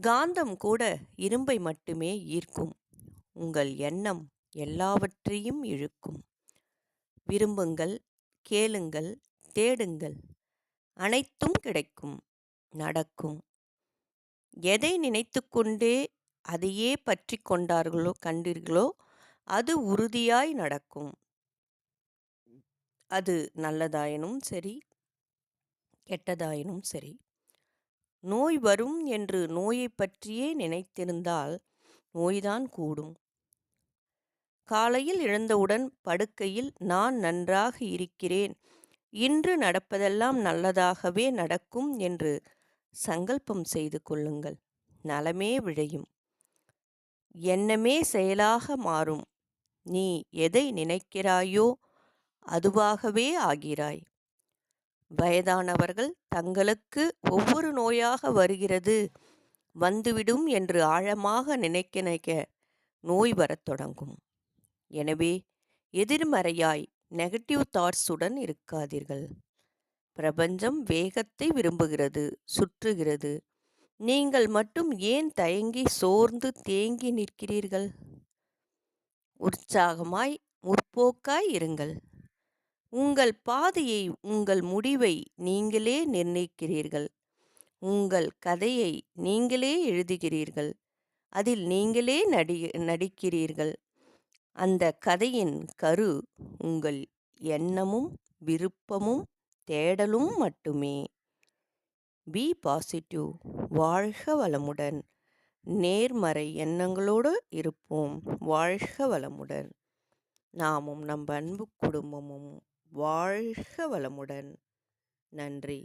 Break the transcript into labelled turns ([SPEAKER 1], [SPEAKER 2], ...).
[SPEAKER 1] காந்தம் கூட இரும்பை மட்டுமே ஈர்க்கும். உங்கள் எண்ணம் எல்லாவற்றையும் இழுக்கும். விரும்புங்கள் கேளுங்கள் தேடுங்கள். அனைத்தும் கிடைக்கும் நடக்கும். எதை நினைத்து கொண்டே அதையே பற்றி கொண்டார்களோ கண்டீர்களோ அது உறுதியாய் நடக்கும். அது நல்லதாயினும் சரி கெட்டதாயினும் சரி. நோய் வரும் என்று நோயைப் பற்றியே நினைத்திருந்தால் நோய்தான் கூடும். காலையில் எழுந்தவுடன் படுக்கையில் நான் நன்றாக இருக்கிறேன். இன்று நடப்பதெல்லாம் நல்லதாகவே நடக்கும் என்று சங்கல்பம் செய்து கொள்ளுங்கள். நலமே விழையும். எண்ணமே செயலாக மாறும். நீ எதை நினைக்கிறாயோ அதுவாகவே ஆகிறாய். வயதானவர்கள் தங்களுக்கு ஒவ்வொரு நோயாக வருகிறது. வந்துவிடும் என்று ஆழமாக நினைக்க நினைக்க நோய் வரத் தொடங்கும். எனவே எதிர்மறையாய் நெகட்டிவ் தாட்ஸுடன் இருக்காதீர்கள். பிரபஞ்சம் வேகத்தை விரும்புகிறது சுற்றுகிறது. நீங்கள் மட்டும் ஏன் தயங்கி சோர்ந்து தேங்கி நிற்கிறீர்கள்? உற்சாகமாய் முற்போக்காய் இருங்கள். உங்கள் பாதையை உங்கள் முடிவை நீங்களே நிர்ணயிக்கிறீர்கள். உங்கள் கதையை நீங்களே எழுதுகிறீர்கள். அதில் நீங்களே நடி நடிக்கிறீர்கள். அந்த கதையின் கரு உங்கள் எண்ணமும் விருப்பமும் தேடலும் மட்டுமே. பி பாசிட்டிவ் வாழ்க வளமுடன். நேர்மறை எண்ணங்களோடு இருப்போம். வாழ்க வளமுடன். நாமும் நம் அன்பு குடும்பமும். வாழ்க வளமுடன். நன்றி.